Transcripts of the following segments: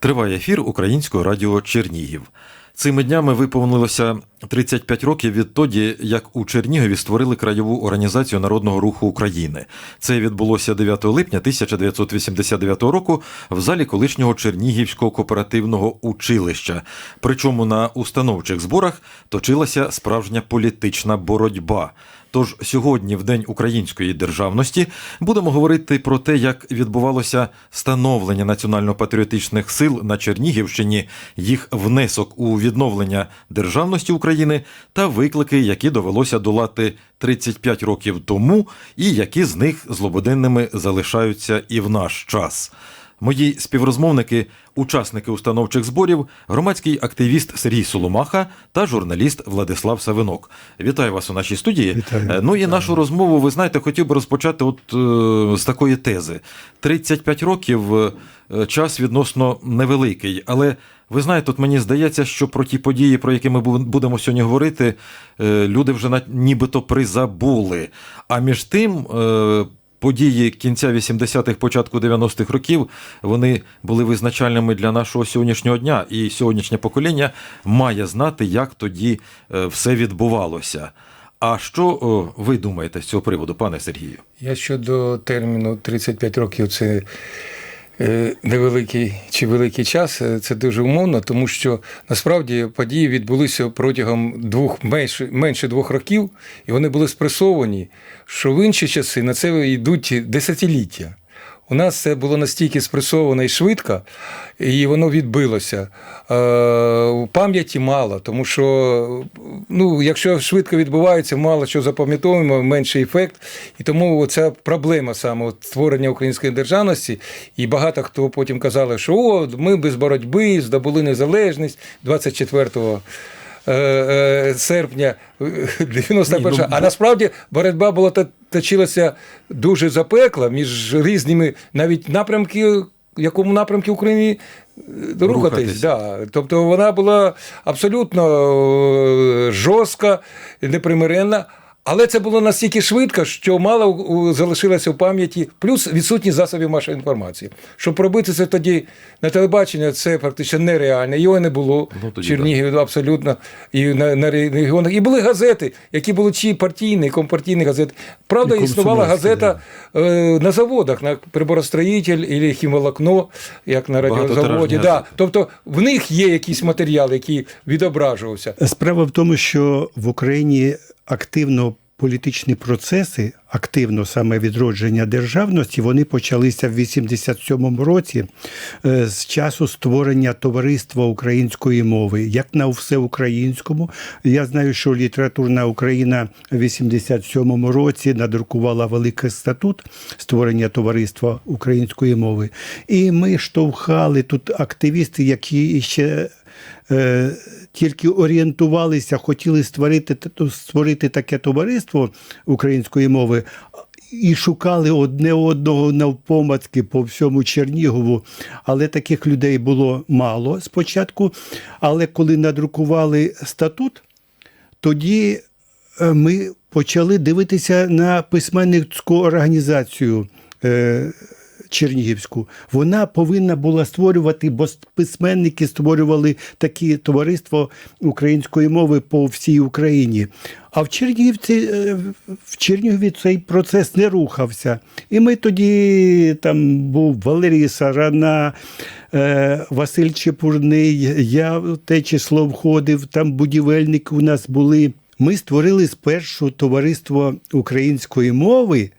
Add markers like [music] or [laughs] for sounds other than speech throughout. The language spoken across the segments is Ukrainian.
Триває ефір Українського радіо Чернігів. Цими днями виповнилося 35 років відтоді, як у Чернігові створили краєву організацію народного руху України. Це відбулося 9 липня 1989 року в залі колишнього Чернігівського кооперативного училища. Причому на установчих зборах точилася справжня політична боротьба. Тож сьогодні, в День української державності, будемо говорити про те, як відбувалося становлення національно-патріотичних сил на Чернігівщині, їх внесок у відновлення державності України та виклики, які довелося долати 35 років тому, і які з них злободенними залишаються і в наш час. Мої співрозмовники, учасники установчих зборів, громадський активіст Сергій Соломаха та журналіст Владислав Савинок. Вітаю вас у нашій студії. Вітаю. Е, Ну і нашу розмову, ви знаєте, хотів би розпочати от е, з такої тези: 35 років е, час відносно невеликий, але. Ви знаєте, от мені здається, що про ті події, про які ми будемо сьогодні говорити, е, люди вже нібито призабули. А між тим, е, події кінця 80-х, початку 90-х років, вони були визначальними для нашого сьогоднішнього дня, і сьогоднішнє покоління має знати, як тоді е, все відбувалося. А що ви думаєте з цього приводу, пане Сергію? Я щодо терміну 35 років це невеликий чи великий час, е, це дуже умовно, тому що насправді події відбулися протягом двох менше, менше двох років, і вони були спресовані, що в інші часи на це йдуть десятиліття. У нас це було настільки спресовано і швидко, і воно відбилося. Е, Пам'яті мало, тому що ну, якщо швидко відбувається, мало що запам'ятовуємо, менший ефект. І тому ця проблема саме створення української державності. І багато хто потім казали, що о, ми без боротьби здобули незалежність 24 е, е, серпня 91 Ні, ну, А насправді боротьба була точилася дуже запекла між різними навіть напрямки, в якому напрямку Україні е, рухатись. Рухатись. Да. Тобто вона була абсолютно е, жорстка, непримиренна. Але це було настільки швидко, що мало залишилося в пам'яті, плюс відсутність засобів масової інформації. Щоб робити це тоді на телебачення, це практично нереально. Його не було Ну, в тоді Чернігові абсолютно і на, на регіонах. І були газети, які були чи партійні, і компартійні газети. Правда, І існувала газета е, на заводах, на приборостроїтель і хімволокно, як на радіозаводі. Да. Тобто в них є якийсь матеріал, який відображувався. Справа в тому, що в Україні активно політичні процеси, активно саме відродження державності, вони почалися в 87-му році е, з часу створення товариства української мови, як на всеукраїнському. Я знаю, що літературна Україна в 87-му році надрукувала великий статут створення товариства української мови. І ми штовхали тут активісти, які ще е, тільки орієнтувалися, хотіли створити, створити таке товариство української мови. І шукали одне одного навпомацки по всьому Чернігову, але таких людей було мало спочатку. Але коли надрукували статут, тоді е, ми почали дивитися на письменницьку організацію. Чернігівську, вона повинна була створювати, бо письменники створювали такі товариства української мови по всій Україні. А в Чернігівці е, в Чернігові цей процес не рухався. І ми тоді там був Валерій Сарана, е, Василь Чепурний, я в те число входив, там будівельники у нас були. Ми створили спершу товариство української мови.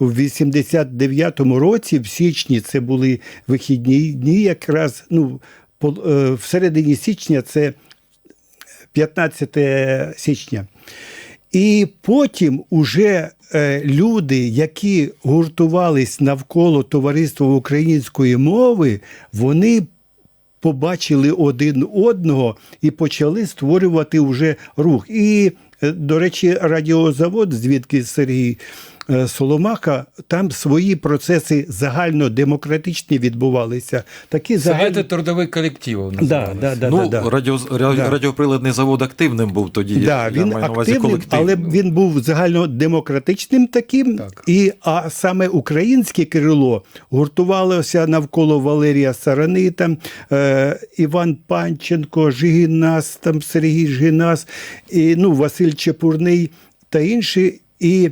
У 89-му році, в січні, це були вихідні дні, якраз ну, е, в середині січня це 15 січня. І потім уже е, люди, які гуртувались навколо товариства української мови, вони побачили один одного і почали створювати вже рух. І, е, до речі, радіозавод, звідки Сергій Соломаха, там свої процеси загальнодемократичні відбувалися. Такі Совєти загальні... трудових колективів Да, да, да, ну, да, да. радіо, Да. радіоприладний завод активним був тоді. Да, я він маю на увазі але він був загальнодемократичним таким. Так. І, а саме українське крило гуртувалося навколо Валерія Сарани, там, е, Іван Панченко, Жигінас, там, Сергій Жигінас, і, ну, Василь Чепурний та інші. І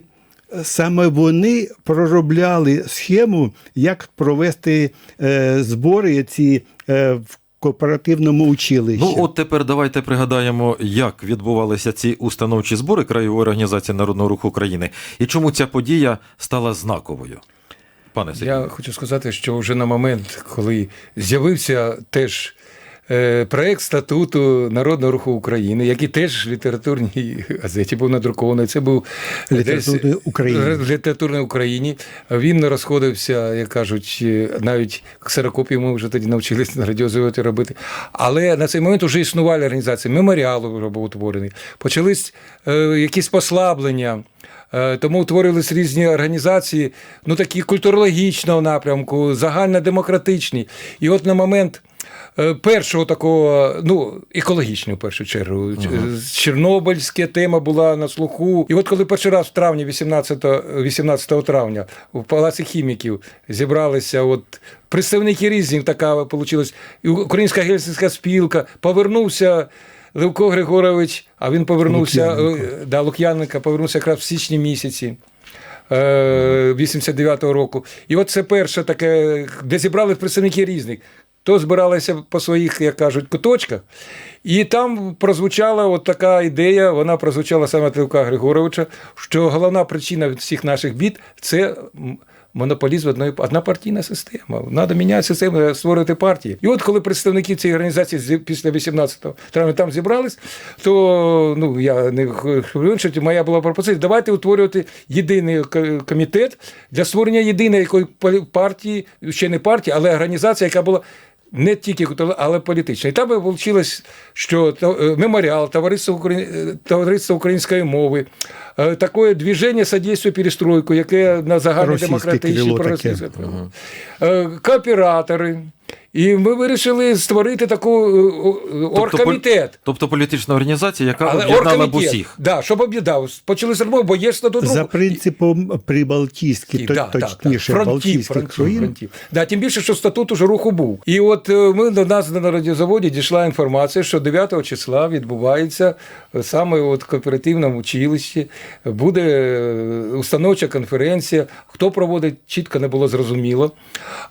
саме вони проробляли схему, як провести е, збори ці е, в кооперативному училищі. Ну, от тепер давайте пригадаємо, як відбувалися ці установчі збори Краєвої організації Народного руху України і чому ця подія стала знаковою. Пане Сергію. Я хочу сказати, що вже на момент, коли з'явився теж проект статуту Народного руху України, який теж в літературній газеті був надрукований, це був Літературної десь- України. в літературній Україні. Він розходився, як кажуть, е, навіть ксерокопії ми вже тоді навчилися на радіозаводі робити. Але на цей момент вже існували організації, меморіал вже був утворений. Почались е, якісь послаблення. Е, Тому утворились різні організації, ну такі культурологічного напрямку, загальнодемократичні. І от на момент е, першого такого, ну, екологічного в першу чергу, Ч- Чорнобильська тема була на слуху. І от коли перший раз в травні, 18, 18 травня, в Палаці хіміків зібралися от представники різних, така вийшла, і Українська гельсінська спілка, повернувся. Левко Григорович, а він повернувся, Лук'яненко. е, да, Лук'яненка повернувся якраз в січні місяці. е, 89-го року. І от це перше таке, де зібрали представники різних. То збиралися по своїх, як кажуть, куточках. І там прозвучала от така ідея, вона прозвучала саме Левка Григоровича, що головна причина всіх наших бід це монополізм одної однопартійна система. Треба міняти систему, створювати партії. І от коли представники цієї організації після 18 травня там зібрались, то ну я не хвилюю, що моя була пропозиція. Давайте утворювати єдиний комітет для створення єдиної якої партії, ще не партії, але організація, яка була. Не тільки але політична. І там вийшло, що е, меморіал, товариство, е, товариство української мови, е, таке движення содействує перестройку, яке на загальнодемократичній демократичні. Е, Кооператори. І ми вирішили створити таку е, о- оргкомітет. поль- тобто політична організація, яка Але об'єднала б усіх. да, щоб об'єднав. Почали з розмови, бо є статут За принципом прибалтійських, да, точніше, Фронтів, Балтійських країн. Да, тим більше, що статут уже руху був. І от е, ми до нас на радіозаводі дійшла інформація, що 9 числа відбувається е, саме от в кооперативному училищі, буде е, установча конференція. Хто проводить, чітко не було зрозуміло.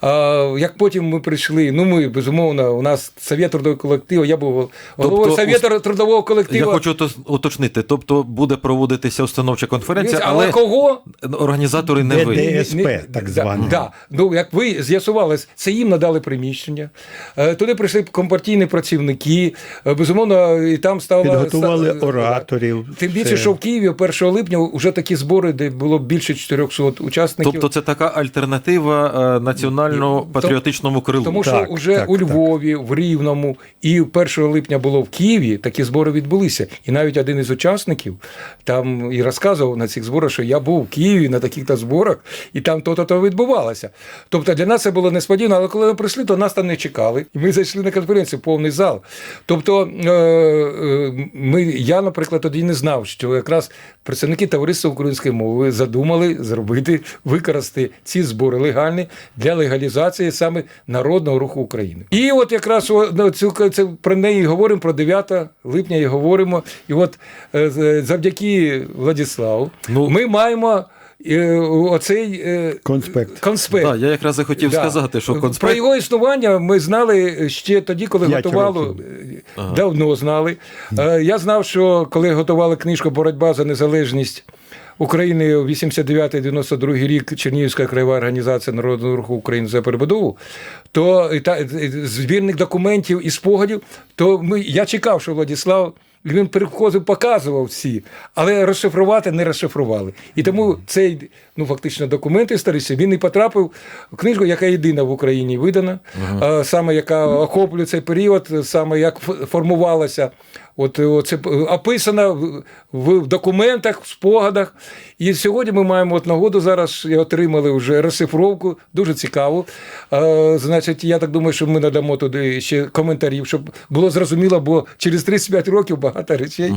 А, як потім ми прийшли, ну ми, безумовно, у нас Совєт трудового колективу, я був головою Тобто, Совєту трудового колективу. Я хочу уточнити, тобто буде проводитися установча конференція, але, але кого? організатори не Де- ви. де- ДСП, так да. Да. Ну, як ви з'ясували, це їм надали приміщення. Е, Туди прийшли компартійні працівники. Е, Безумовно, і там стало Підготували ста- ораторів. Тим більше, Це- що в Києві 1 липня вже такі збори, де було більше 400 учасників. Тобто це така альтернатива е, національно-патріотичному крилу. Тому що Так, вже так, у так. Львові, в Рівному і 1 липня було в Києві, такі збори відбулися. І навіть один із учасників там і розказував на цих зборах, що я був в Києві на таких-то зборах, і там то-то то відбувалося. Тобто для нас це було несподівано, але коли ми прийшли, то нас там не чекали. І ми зайшли на конференцію, повний зал. Тобто е, е, ми, я, наприклад, тоді не знав, що якраз представники товариства української мови задумали зробити, використати ці збори легальні для легалізації саме народного руху України. І от якраз ну, це про неї говоримо про 9 липня і говоримо. І от е, завдяки Владиславу Ну, ми маємо. е, Оцей е, Конспект. конспект. Да, я якраз і хотів Да. сказати, що конспект. Про його існування ми знали ще тоді, коли готували. е, Давно знали. Е, Я знав, що коли готували книжку Боротьба за незалежність. України у 89-92 рік Чернігівська краєва організація Народного руху України за перебудову, то і та, і збірник документів і спогадів, то ми, я чекав, що Владислав він приходив, показував всі, але розшифрувати не розшифрували. І тому цей ну фактично документ історичний, він і потрапив в книжку, яка єдина в Україні видана, а, саме яка охоплює цей період, саме як формувалася От е, це п- описано в, документах, в спогадах. І сьогодні ми маємо от нагоду зараз і отримали вже розшифровку, дуже цікаву. Е, значить, я так думаю, що ми надамо туди ще коментарів, щоб було зрозуміло, бо через 35 років багато речей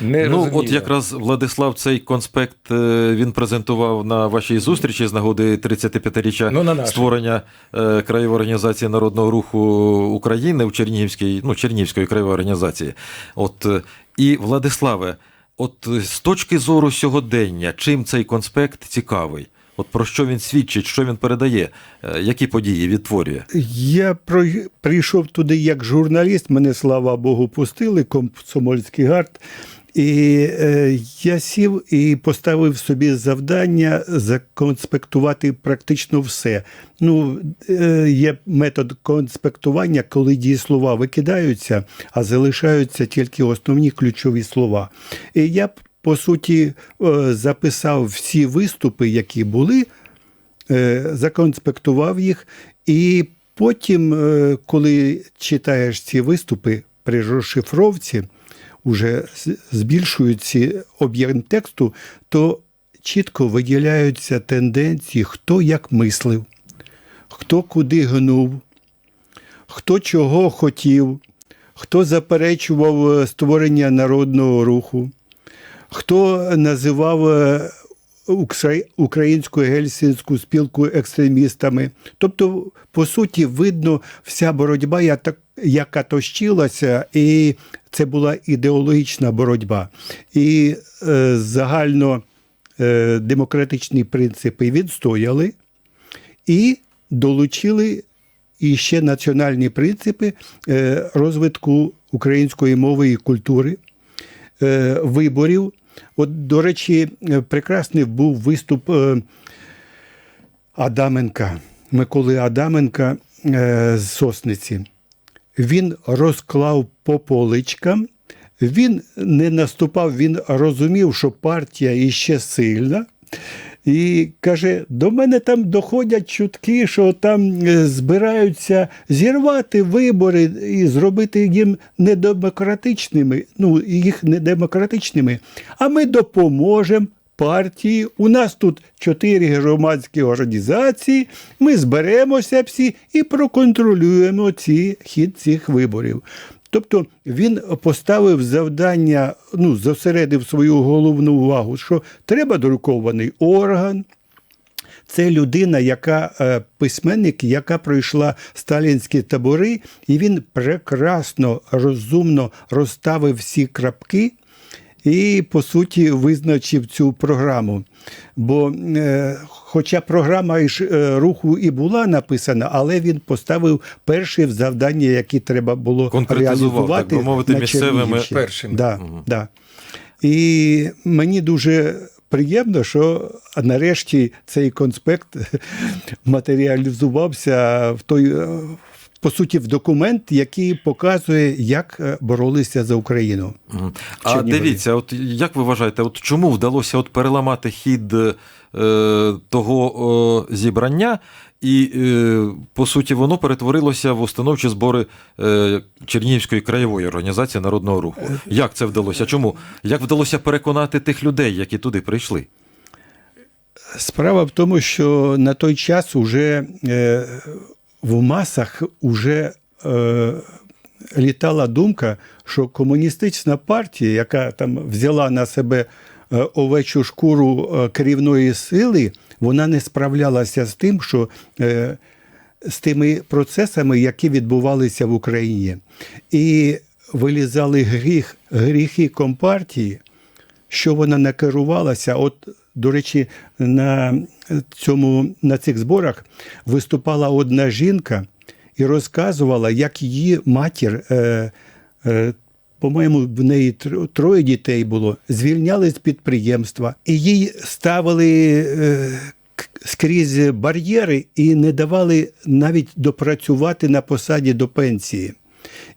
не ну, розуміло. от якраз Владислав цей конспект е, він презентував на вашій зустрічі з нагоди 35-річчя Ну, на створення е, краєвої організації народного руху України в Чернігівській, ну, Чернігівської краєвої організації. От е, і Владиславе, от е, з точки зору сьогодення, чим цей конспект цікавий? От про що він свідчить, що він передає, е, які події відтворює? Я прийшов туди як журналіст, мене, слава Богу, пустили, комсомольський гард. І е, я сів і поставив собі завдання законспектувати практично все. Ну, е, є метод конспектування, коли дієслова викидаються, а залишаються тільки основні ключові слова. І я, по суті, е, записав всі виступи, які були, е, законспектував їх, і потім, е, коли читаєш ці виступи при розшифровці, уже з- збільшується об'єм тексту, то чітко виділяються тенденції, хто як мислив, хто куди гнув, хто чого хотів, хто заперечував е, створення народного руху, хто називав е, українську гельсінську спілку екстремістами. Тобто, по суті, видно вся боротьба, яка точилася, і це була ідеологічна боротьба. І е, загально е, демократичні принципи відстояли і долучили і ще національні принципи е, розвитку української мови і культури, е, виборів. От, до речі, прекрасний був виступ е, Адаменка, Миколи Адаменка е, з Сосниці. Він розклав по поличкам, він не наступав, він розумів, що партія іще сильна. І каже: до мене там доходять чутки, що там е, збираються зірвати вибори і зробити їм недемократичними, ну, їх недемократичними. А ми допоможемо партії. У нас тут чотири громадські організації. Ми зберемося всі і проконтролюємо ці хід цих виборів. Тобто він поставив завдання, ну, зосередив свою головну увагу, що треба друкований орган. Це людина, яка е, письменник, яка пройшла сталінські табори, і він прекрасно, розумно розставив всі крапки і, по суті, визначив цю програму. Бо, е, хоча програма і ж, е, руху і була написана, але він поставив перші завдання, які треба було реалізувати так би мовити, на місцевими першими. Да, да. І мені дуже приємно, що нарешті цей конспект [laughs] матеріалізувався в той, по суті, в документ, який показує, як е, боролися за Україну. А Чернігові. дивіться, от як ви вважаєте, от чому вдалося от переламати хід е, того е, зібрання, і е, по суті воно перетворилося в установчі збори е, Чернігівської краєвої організації народного руху? Як це вдалося? Чому? Як вдалося переконати тих людей, які туди прийшли? Справа в тому, що на той час уже е, в масах уже е, літала думка, що комуністична партія, яка там взяла на себе е, овечу шкуру е, керівної сили, вона не справлялася з тим, що е, з тими процесами, які відбувалися в Україні. І вилізали гріх, гріхи компартії, що вона не керувалася. От, до речі, на, цьому, на цих зборах виступала одна жінка і розказувала, як її матір, е, е, по-моєму, в неї троє дітей було, звільняли з підприємства, і їй ставили е, скрізь бар'єри і не давали навіть допрацювати на посаді до пенсії.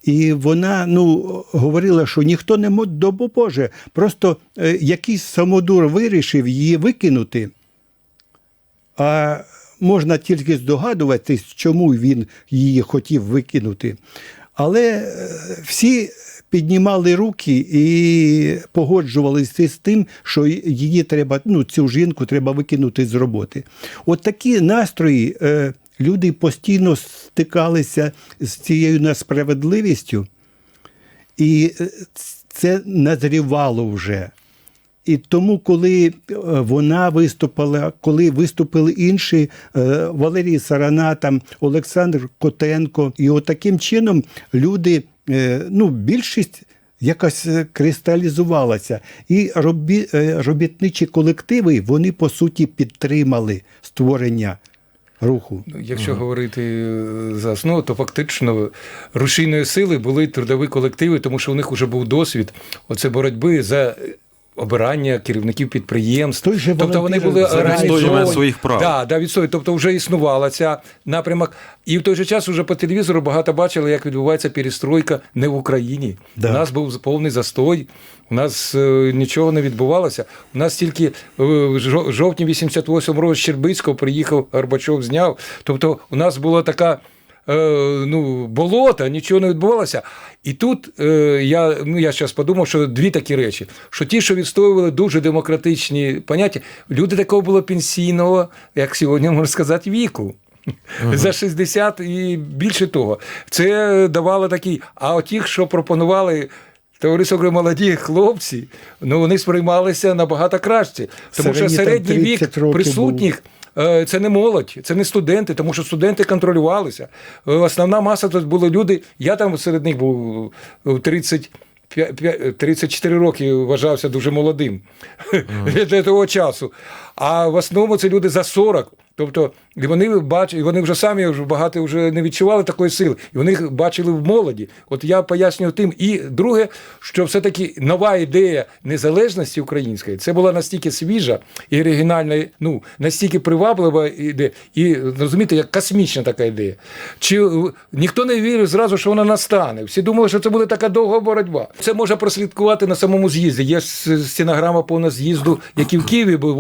І вона ну, говорила, що ніхто не мо- допоможе. Просто е, якийсь самодур вирішив її викинути. А можна тільки здогадуватись, чому він її хотів викинути. Але е, всі піднімали руки і погоджувалися з тим, що її треба, ну, цю жінку треба викинути з роботи. От такі настрої е, люди постійно стикалися з цією несправедливістю, і е, це назрівало вже. І тому, коли е, вона виступила, коли виступили інші, е, Валерій Сарана, там, Олександр Котенко, і от таким чином люди, ну, більшість якось кристалізувалася. І робітничі колективи, вони по суті підтримали створення руху. Якщо Якщо говорити е, за основу, то фактично рушійної сили були трудові колективи, тому що у них вже був досвід оце боротьби за. Обирання керівників підприємств, Той же тобто вони були організовані. своїх прав. Да, да. Тобто вже існувала ця напрямок. І в той же час вже по телевізору багато бачили, як відбувається перестройка не в Україні. Да. У нас був повний застой, у нас е, нічого не відбувалося. У нас тільки е, в жо- жовтні 88 року з Щербицького приїхав Горбачов, зняв. Тобто у нас була така. Е, Ну, болота, нічого не відбувалося. І тут е, я, ну, я зараз подумав, що дві такі речі: що ті, що відстоювали дуже демократичні поняття, люди такого було пенсійного, як сьогодні можна сказати, віку. За 60 і більше того. Це давало такий. А от що пропонували. Товариство говорю, молоді хлопці, ну вони сприймалися набагато краще. Тому що Середній вік присутніх е, це не молодь, це не студенти, тому що студенти контролювалися. Е, Основна маса тут були люди. Я там серед них був е, 30. п'я- п'я- 34 роки вважався дуже молодим [laughs] для того часу. А в основному це люди за 40. Тобто, і вони бачать, і вони вже самі багато вже не відчували такої сили, і вони їх бачили в молоді. От я пояснюю тим. І друге, що все-таки нова ідея незалежності української це була настільки свіжа і оригінальна, ну настільки приваблива ідея, і розумієте, як космічна така ідея. Чи ніхто не вірив зразу, що вона настане? Всі думали, що це буде така довга боротьба. Це можна прослідкувати на самому з'їзді. Є с- стенограма повного з'їзду, який в Києві був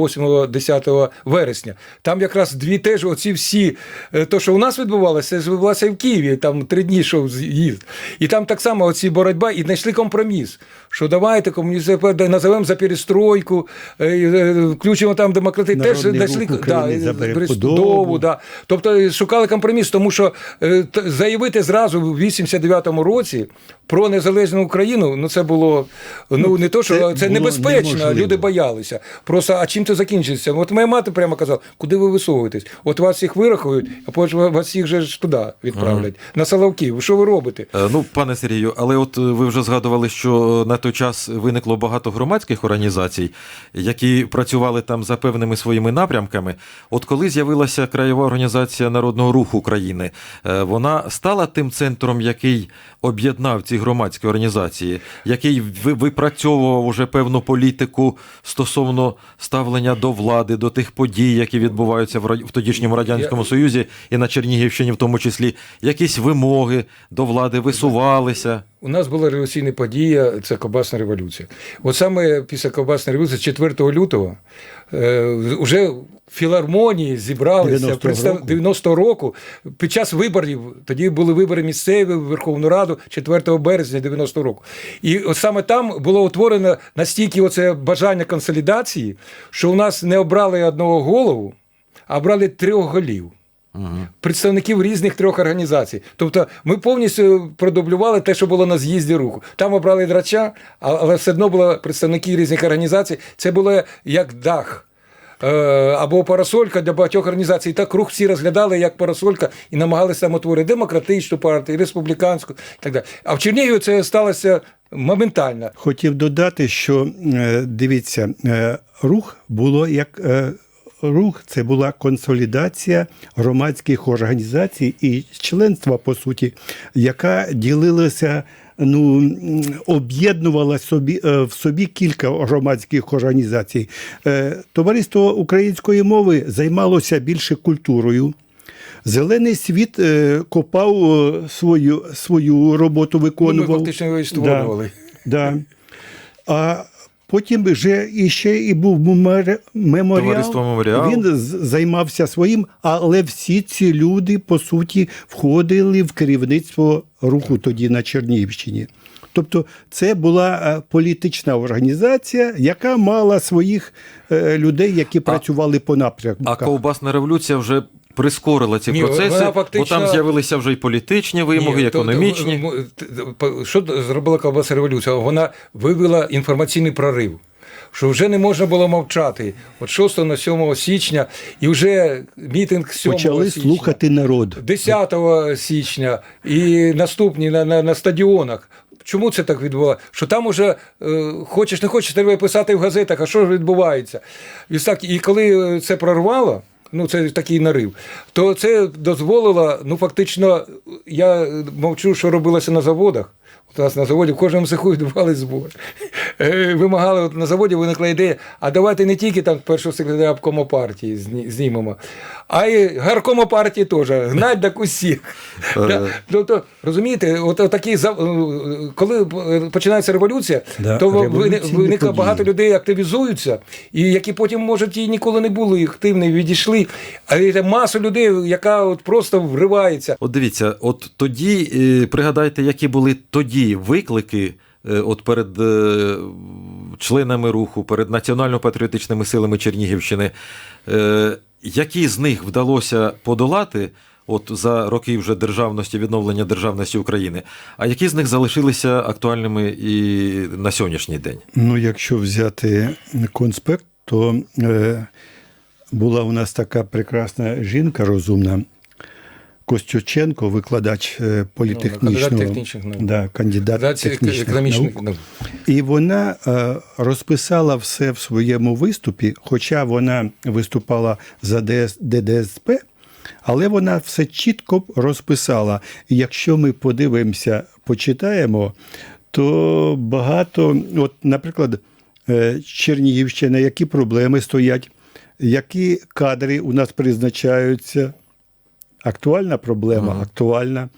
8-10 вересня. Там якраз дві теж оці всі, е, то, що у нас відбувалося, відбувалося і в Києві. Там три дні що з'їзд. І там так само оці боротьба, і знайшли компроміс. Що давайте комунізм назовемо за перестройку, е, е, включимо там демократи. Теж знайшли да, перебудову, перебудову. да. Тобто е, шукали компроміс, тому що е, заявити зразу в 89-му році про незалежну Україну, ну це було ну не то, що це це, небезпечно. неможливо. Люди боялися. Просто а чим це закінчиться? От моя мати прямо казала, куди ви висовуєтесь? От вас всіх вирахують, а потім вас всіх же ж туди відправлять на Соловків. Що ви робите? Е, Ну, пане Сергію, але от е, ви вже згадували, що на той час виникло багато громадських організацій, які працювали там за певними своїми напрямками. От коли з'явилася краєва організація народного руху України, е, вона стала тим центром, який об'єднав ці громадські організації, який ви- випрацьовував уже певну політику стосовно ставлення до влади, до тих подій, які відбуваються в тодішньому радянському Союзі і на Чернігівщині, в тому числі, якісь вимоги до влади висувалися. У нас була революційна подія, це Ковбасна революція. От саме після Ковбасної революції, 4 лютого, е, вже в філармонії зібралися 90-го представ... року. 90-го року. Під час виборів, тоді були вибори місцеві в Верховну Раду 4 березня 90-го року. І от саме там було утворено настільки оце бажання консолідації, що у нас не обрали одного голову, а обрали трьох голів представників різних трьох організацій. Тобто ми повністю продублювали те, що було на з'їзді руху. Там обрали драча, але все одно були представники різних організацій. Це було як дах. е, Або парасолька для багатьох організацій. І так рух всі розглядали як парасолька і намагалися там утворити демократичну партію, республіканську і так далі. А в Чернігові це сталося моментально. Хотів додати, що е, дивіться, е, рух було як рух, це була консолідація громадських організацій і членства, по суті, яка ділилася. Ну, об'єднувала собі е, в собі кілька громадських організацій. Е, Товариство української мови займалося більше культурою. Зелений світ е, копав свою, свою роботу, Ну, ми фактично його і створювали. Да. А потім вже іще і був меморі- меморіал. «Меморіал». Він займався своїм, але всі ці люди, по суті, входили в керівництво руху тоді на Чернігівщині. Тобто це була е, політична організація, яка мала своїх е, людей, які працювали по напрямку. А ковбасна революція вже прискорила ці Ні, процеси, вона бо там з'явилися вже і політичні вимоги, Ні, то- економічні. то, м, Що зробила колбаса революція? Вона вивела інформаційний прорив. Що вже не можна було мовчати. От 6 на 7 січня, і вже мітинг 7 Почали січня, слухати народ. 10 січня і наступні на, на, на стадіонах. Чому це так відбувалося? Що там уже е, хочеш не хочеш, треба писати в газетах, а що ж відбувається. І, так, і коли це прорвало, ну це такий нарив, то це дозволило, ну фактично, я мовчу, що робилося на заводах. У нас на заводі в кожному цеху відбували збори. Е, Вимагали, от на заводі виникла ідея, а давайте не тільки там першого секретаря обкому партії знімемо, а й гаркому партії теж. Гнать так усіх. Е. Тобто, розумієте, от, такі, е, коли починається революція, то ви- революційні виникла багато людей активізуються, і які потім, може, і ніколи не були активні, відійшли. А є маса людей, яка от просто вривається. От дивіться, от тоді пригадайте, які були тоді виклики. Е, От перед е, членами руху, перед національно-патріотичними силами Чернігівщини, Е, які з них вдалося подолати от за роки вже державності, відновлення державності України, а які з них залишилися актуальними і на сьогоднішній день? Ну, якщо взяти конспект, то була у нас така прекрасна жінка розумна. Костюченко, викладач е, політехнічного, кандидат технічних наук. да, кандидат Да, технічних економічних наук. І вона е, розписала все в своєму виступі, хоча вона виступала за ДС, ДДСП, але вона все чітко розписала. І якщо ми подивимося, почитаємо, то багато, от, наприклад, е, Чернігівщина, які проблеми стоять, які кадри у нас призначаються. Актуальна проблема, актуальна.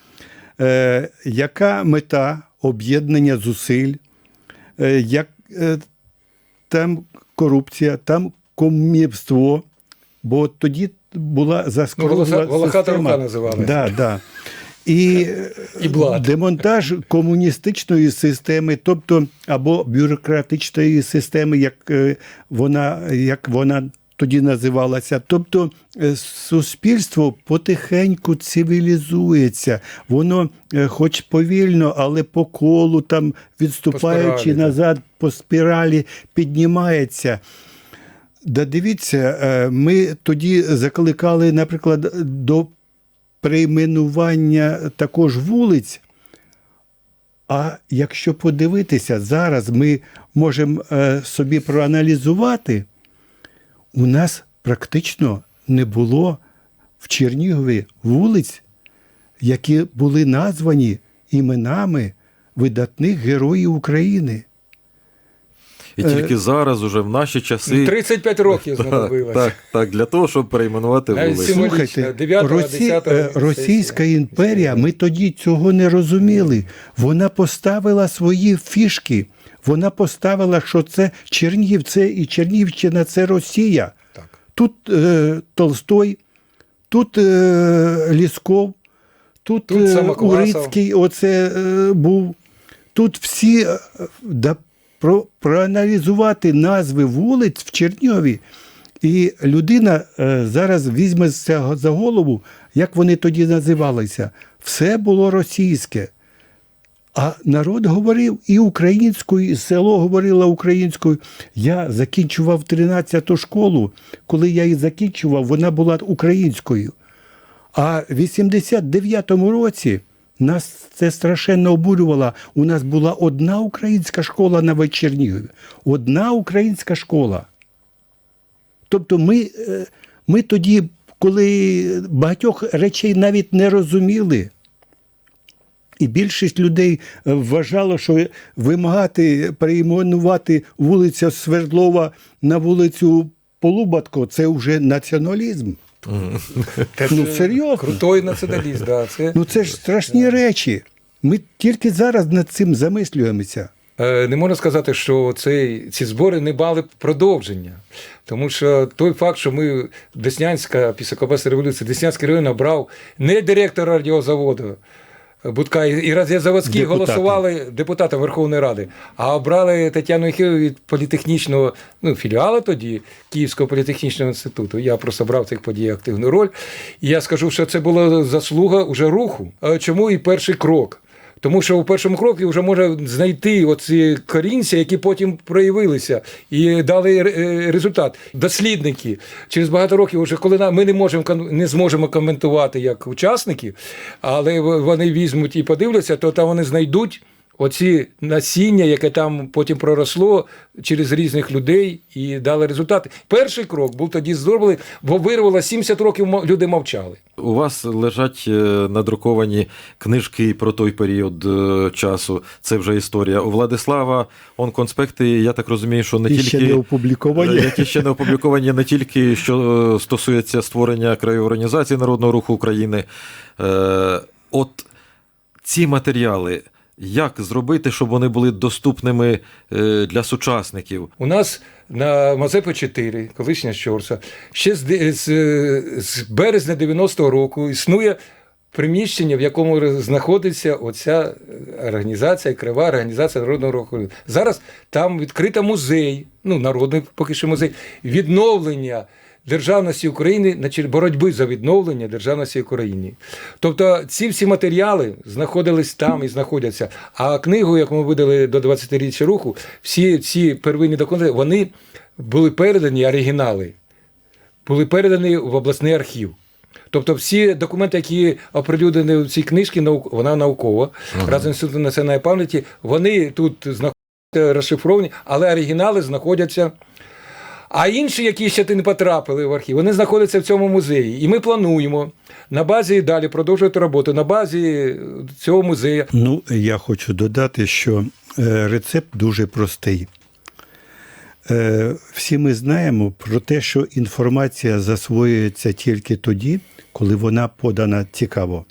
Е, яка мета об'єднання зусиль? Е, як, е, там корупція, там комівство, бо тоді була заскорузла Ну, система. рука називалась. Да, да. І, І демонтаж комуністичної системи, тобто або бюрократичної системи, як е, вона, як вона тоді називалася. Тобто е, суспільство потихеньку цивілізується. Воно, е, хоч повільно, але по колу, там, відступаючи спіралі, назад, по спіралі піднімається. Да дивіться, е, ми тоді закликали, наприклад, до перейменування також вулиць. А якщо подивитися, зараз ми можемо собі проаналізувати, у нас практично не було в Чернігові вулиць, які були названі іменами видатних героїв України. І тільки зараз, уже в наші часи, 35 років [laughs] так, знадобилось. так, так, для того, щоб перейменувати вулиці. Слухайте, 9-го, Росі... 10-го е, Російська імперія, ми тоді цього не розуміли. Вона поставила свої фішки. Вона поставила, що це Чернігів, це і Чернігівщина це Росія. Так. Тут е, Толстой, тут е, Лісков, тут, Тут е, Урицький оце е, був. Тут всі е, да, про, проаналізувати назви вулиць в Чернігові. І людина е, зараз візьме за голову, як вони тоді називалися. Все було російське. А народ говорив і українською, і село говорило українською. Я закінчував 13-ту школу. Коли я її закінчував, вона була українською. А в 89-му році нас це страшенно обурювало. У нас була одна українська школа на Вечернігові. Одна українська школа. Тобто ми, е, ми тоді, коли багатьох речей навіть не розуміли, і більшість людей е, вважало, що вимагати перейменувати вулиця Свердлова на вулицю Полубатко це вже націоналізм. Це Ну, серйозно. Крутой націоналіст, да. Це... Ну це ж страшні речі. Ми тільки зараз над цим замислюємося. Е, Не можна сказати, що цей, ці збори не мали продовження. Тому що той факт, що ми Деснянська після Кобаси революції, Деснянський район обрав не директора радіозаводу. Будка і і радіозаводські Депутати. голосували депутата Верховної Ради, а обрали Тетяну Єхіву від політехнічного ну, філіалу тоді Київського політехнічного інституту. Я просто брав в цих подіях активну роль. І я скажу, що це була заслуга уже руху. Чому і перший крок? Тому що у першому кроці вже може знайти оці корінці, які потім проявилися і дали е, результат. Дослідники через багато років, вже коли ми не можемо не зможемо коментувати як учасники, але вони візьмуть і подивляться, то там вони знайдуть. Оці насіння, яке там потім проросло через різних людей і дали результати. Перший крок був тоді зроблений, бо вирвало 70 років люди мовчали. У вас лежать е, надруковані книжки про той період е, часу. Це вже історія. У Владислава он конспекти, я так розумію, що не І тільки ще не опубліковані. Е, які ще не опубліковані не тільки що е, стосується створення краєвої організації Народного руху України. Е, От ці матеріали. Як зробити, щоб вони були доступними е, для сучасників? У нас на Мазепи 4, колишня Щорса, ще з, з, з березня 90-го року існує приміщення, в якому знаходиться оця організація, крива організація Народного руху. Зараз там відкрита музей, ну, народний поки що музей, відновлення. Державності України на боротьби за відновлення державності України. Тобто ці всі матеріали знаходились там і знаходяться. А книгу, яку ми видали до 20-річчя руху, всі ці первинні документи, вони були передані оригінали, були передані в обласний архів. Тобто всі документи, які оприлюднені в цій книжці, вона наукова, разом з Інститутом національної пам'яті, вони тут знаходяться розшифровані, але оригінали знаходяться. А інші, які ще не потрапили в архів, вони знаходяться в цьому музеї. І ми плануємо на базі далі продовжувати роботу на базі цього музею. Ну, я хочу додати, що е, рецепт дуже простий. Е, Всі ми знаємо про те, що інформація засвоюється тільки тоді, коли вона подана цікаво.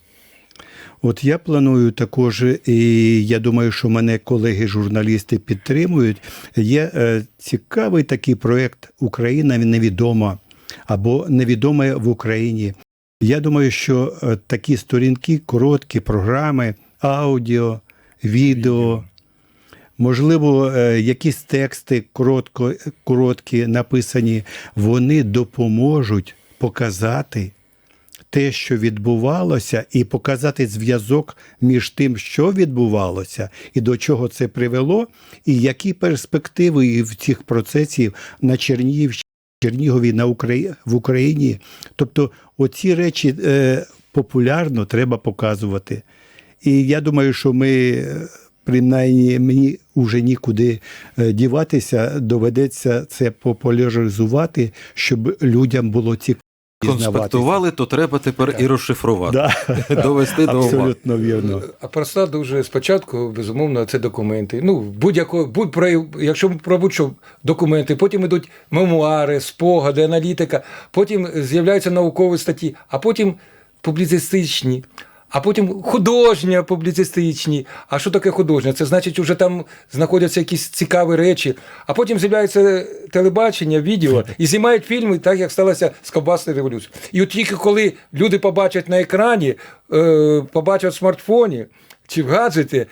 От я планую також, і я думаю, що мене колеги-журналісти підтримують. Є е, цікавий такий проєкт Україна невідома або невідоме в Україні. Я думаю, що е, такі сторінки, короткі програми, аудіо, відео, можливо, е, якісь тексти коротко, короткі написані, вони допоможуть показати те, що відбувалося, і показати зв'язок між тим, що відбувалося, і до чого це привело, і які перспективи в цих процесів на Чернігівщині. Чернігові на Украї... в Україні. Тобто оці речі е, популярно треба показувати. І я думаю, що ми, принаймні, мені вже нікуди е, діватися, доведеться це популяризувати, щоб людям було цікаво. Конспектували, то треба тепер і розшифрувати. Да. [laughs] Довести до ума. Абсолютно вірно. А проста дуже спочатку, безумовно, це документи. Ну, будь-яко, будь про якщо про будь-що документи, потім йдуть мемуари, спогади, аналітика, потім з'являються наукові статті, а потім публіцистичні. А потім художня публіцистичні. А що таке художня? Це значить, вже там знаходяться якісь цікаві речі. А потім з'являється телебачення, відео і знімають фільми, так як сталося з Кобасною революцією. І от тільки коли люди побачать на екрані, е, побачать в смартфоні чи в гаджеті,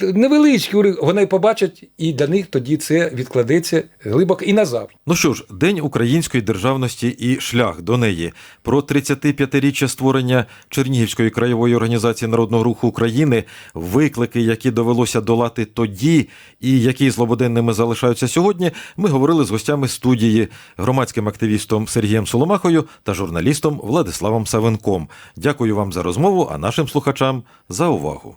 невеличкі, вони побачать, і для них тоді це відкладеться глибоко і назавжди. Ну що ж, День української державності і шлях до неї про 35-річчя створення Чернігівської краєвої організації народного руху України, виклики, які довелося долати тоді, і які злободенними залишаються сьогодні. Ми говорили з гостями студії, громадським активістом Сергієм Соломахою та журналістом Владиславом Савенком. Дякую вам за розмову, а нашим слухачам за увагу.